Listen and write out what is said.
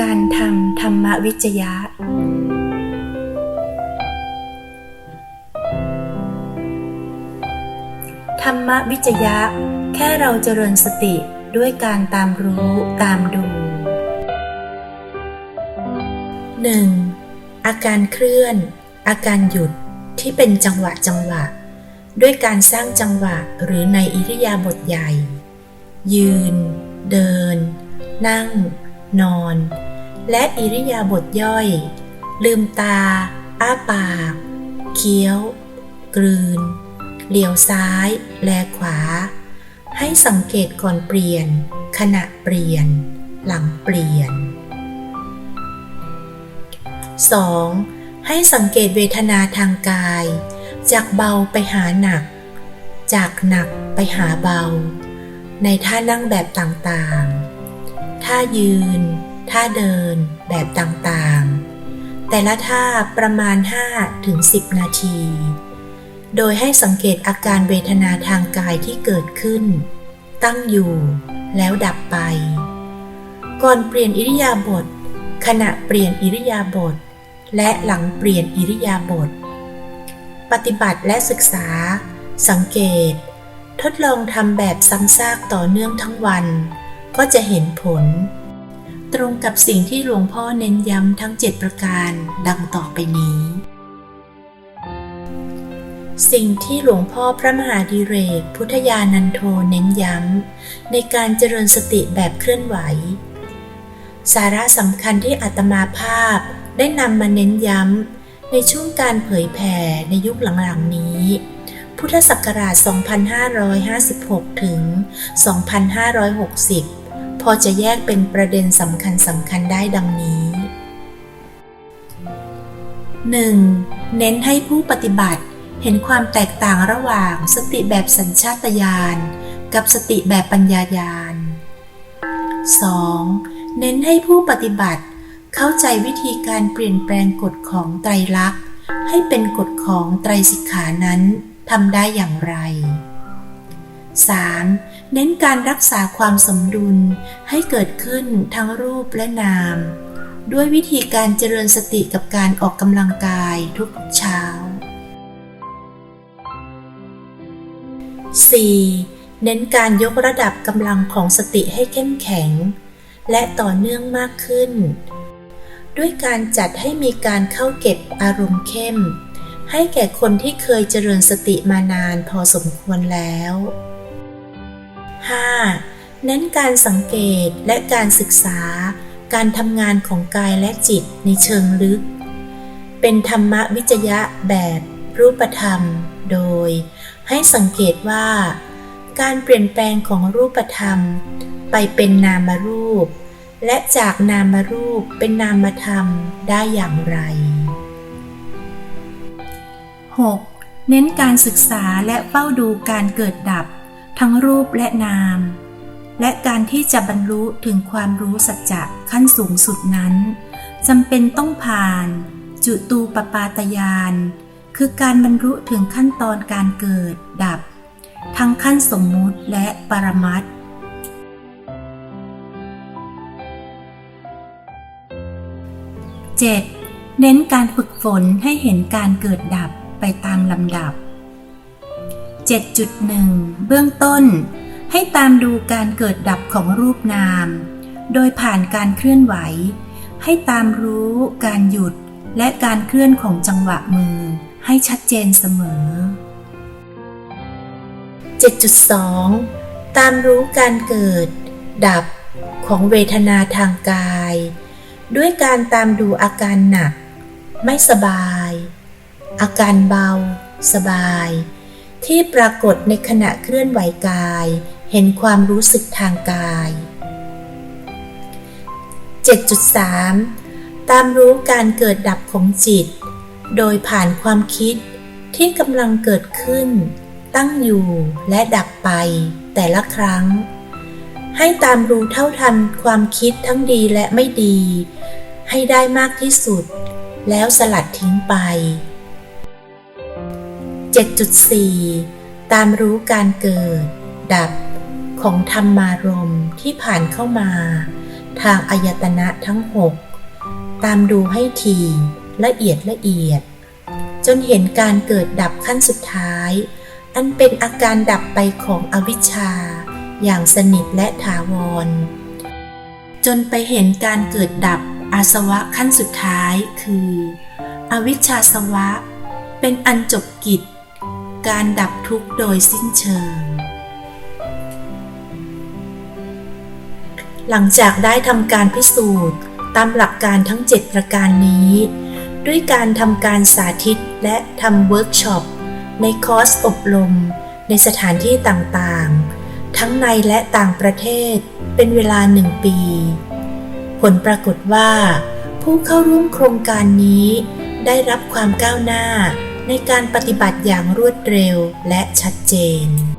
การทำธรรมวิจยะ ธรรมวิจยะ แค่เราเจริญสติด้วยการตามรู้ตามดู 1. อาการเคลื่อน อาการหยุดที่เป็นจังหวะจังหวะ ด้วยการสร้างจังหวะหรือในอิริยาบถใหญ่ ยืน เดิน นั่ง นอน และอิริยาบถย่อย ลืมตา อ้าปาก เคี้ยว กลืน เหลียวซ้าย แลขวา ให้สังเกตก่อนเปลี่ยน ขณะเปลี่ยน หลังเปลี่ยน 2. ให้สังเกตเวทนาทางกาย จากเบาไปหาหนัก จากหนักไปหาเบา ในท่านั่งแบบต่างๆ ท่ายืน ท่าเดินแบบต่างๆ แต่ละท่าประมาณ 5-10นาที โดยให้สังเกตอาการเวทนาทางกายที่เกิดขึ้น ตั้งอยู่แล้วดับไป ก่อนเปลี่ยนอิริยาบถขณะเปลี่ยนอิริยาบถและหลังเปลี่ยนอิริยาบถปฏิบัติและศึกษา สังเกต ทดลองทำแบบซ้ำซากต่อเนื่องทั้งวัน ก็จะเห็นผล ตรงกับสิ่งที่หลวงพ่อเน้นย้ำทั้ง 7 ประการดังต่อไปนี้ สิ่งที่หลวงพ่อพระมหาดิเรก พุทธยานันโทเน้นย้ำ ในการเจริญสติแบบเคลื่อนไหว สาระสำคัญที่อาตมาภาพได้นำมาเน้นย้ำ ในช่วงการเผยแผ่ในยุคหลังๆนี้ พุทธศักราช 2556 ถึง 2560 พอจะแยกเป็นประเด็นสำคัญสำคัญได้ดังนี้ 1. เน้นให้ผู้ปฏิบัติเห็นความแตกต่างระหว่างสติแบบสัญชาตญาณกับสติแบบปัญญายาณ 2. เน้นให้ผู้ปฏิบัติ เข้าใจวิธีการเปลี่ยนแปลงกฎของไตรลักษณ์ ให้เป็นกฎของไตรสิกขานั้นทำได้อย่างไร 3. เน้นการรักษาความสมดุลให้เกิดขึ้นทั้งรูปและนาม ด้วยวิธีการเจริญสติกับการออกกำลังกายทุกเช้า 4. เน้นการยกระดับกำลังของสติให้เข้มแข็ง และต่อเนื่องมากขึ้น ด้วยการจัดให้มีการเข้าเก็บอารมณ์เข้ม ให้แก่คนที่เคยเจริญสติมานานพอสมควรแล้ว 5. เน้นการสังเกตและการศึกษา การทำงานของกายและจิตในเชิงลึก เป็นธรรมวิจยะแบบรูปธรรม โดย ให้สังเกตว่า การเปลี่ยนแปลงของรูปธรรม ไปเป็นนามรูป และจากนามรูปเป็นนามธรรมได้อย่างไร 6. เน้นการศึกษาและเฝ้าดูการเกิดดับ ทั้งรูปและนาม และการที่จะบรรลุถึงความรู้สัจจะขั้นสูงสุดนั้นจำเป็นต้องผ่าน จุตูปปาตยาน คือการบรรลุถึงขั้นตอนการเกิดดับ ทั้งขั้นสมมุติและปรมัตถ์ 7. เน้นการฝึกฝนให้เห็นการเกิดดับไปตามลำดับ 7.1 เบื้องต้น ให้ตามดูการเกิดดับของรูปนาม โดยผ่านการเคลื่อนไหว ให้ตามรู้การหยุดและการเคลื่อนของจังหวะมือให้ชัดเจนเสมอ 7.2 ตามรู้การเกิด ดับของเวทนาทางกาย ด้วยการตามดูอาการหนัก ไม่สบาย อาการเบา สบาย ที่ปรากฏในขณะเคลื่อนไหวกาย เห็นความรู้สึกทางกาย 7.3 ตามรู้การเกิดดับของจิต โดยผ่านความคิดที่กำลังเกิดขึ้น ตั้งอยู่และดับไปแต่ละครั้ง ให้ตามรู้เท่าทันความคิดทั้งดีและไม่ดี ให้ได้มากที่สุด แล้วสลัดทิ้งไป 7.4 ตามรู้การเกิด ดับของธรรมารมณ์ที่ผ่านเข้ามา ทางอายตนะทั้งหกตามดูให้ทีละเอียดละเอียด จนเห็นการเกิดดับขั้นสุดท้าย อันเป็นอาการดับไปของอวิชชา อย่างสนิทและถาวร จนไปเห็นการเกิดดับอาสวะขั้นสุดท้ายคือ อวิชชาสวะ เป็นอันจบกิจ การดับทุกข์โดยสิ้นเชิง หลังจากได้ทำการพิสูจน์ตามหลักการทั้ง 7 ประการนี้ ด้วยการทำการสาธิตและทำเวิร์กช็อปในคอร์สอบรมในสถานที่ต่างๆ ทั้งในและต่างประเทศเป็นเวลาหนึ่งปี ผลปรากฏว่า ผู้เข้าร่วมโครงการนี้ได้รับความก้าวหน้า ในการปฏิบัติอย่างรวดเร็วและชัดเจน